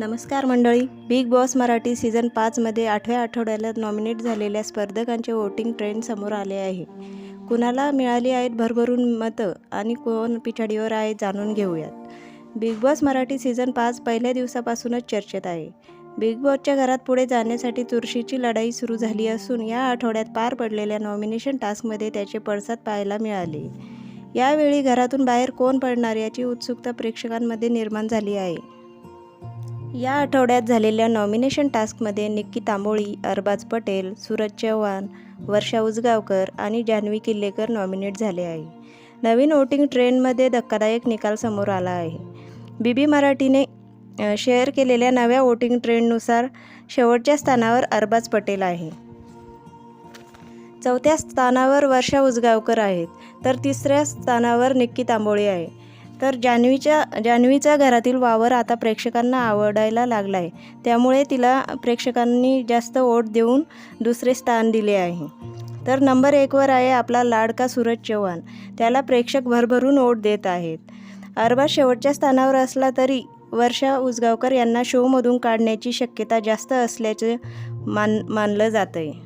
नमस्कार मंडळी. Big boss Marathi season पाचमध्ये आठव्या आठवड्याला नॉमिनेट झालेल्या स्पर्धकांचे वोटिंग ट्रेंड समोर आले आहे. कुणाला मिळाली आहेत भरभरून मतं आणि कोण पिछाडीवर आहे जाणून घेऊयात. बिग बॉस मराठी सीझन पाच पहिल्या दिवसापासूनच चर्चेत आहे. बिग बॉसच्या घरात पुढे जाण्यासाठी चुरशीची लढाई सुरू झाली असून या आठवड्यात पार पडलेल्या नॉमिनेशन टास्कमध्ये त्याचे पडसाद पाहायला मिळाले. यावेळी घरातून बाहेर कोण पडणार याची उत्सुकता प्रेक्षकांमध्ये निर्माण झाली आहे. या आठवड्यात झालेल्या नॉमिनेशन टास्कमध्ये निक्की तांबोळी अरबाज पटेल सूरज चव्हाण वर्षा उजगावकर आणि जान्हवी किल्लेकर नॉमिनेट झाले आहे. नवीन वोटिंग ट्रेंडमध्ये धक्कादायक निकाल समोर आला आहे. बी बी मराठीने शेअर केलेल्या नव्या वोटिंग ट्रेंडनुसार शेवटच्या स्थानावर अरबाज पटेल आहे. चौथ्या स्थानावर वर्षा उजगावकर आहेत तर तिसऱ्या स्थानावर निक्की तांबोळी आहे. तर जान्हवीच्या जान्हवीचा घरातील वावर आता प्रेक्षकांना आवडायला लागला आहे त्यामुळे तिला प्रेक्षकांनी जास्त ओढ देऊन दुसरे स्थान दिले आहे. तर नंबर एकवर आहे आपला लाडका सूरज चव्हाण. त्याला प्रेक्षक भरभरून ओट देत आहेत. अरबाज शेवटच्या स्थानावर असला तरी वर्षा उसगावकर यांना शोमधून काढण्याची शक्यता जास्त असल्याचे मान मानलं जातं आहे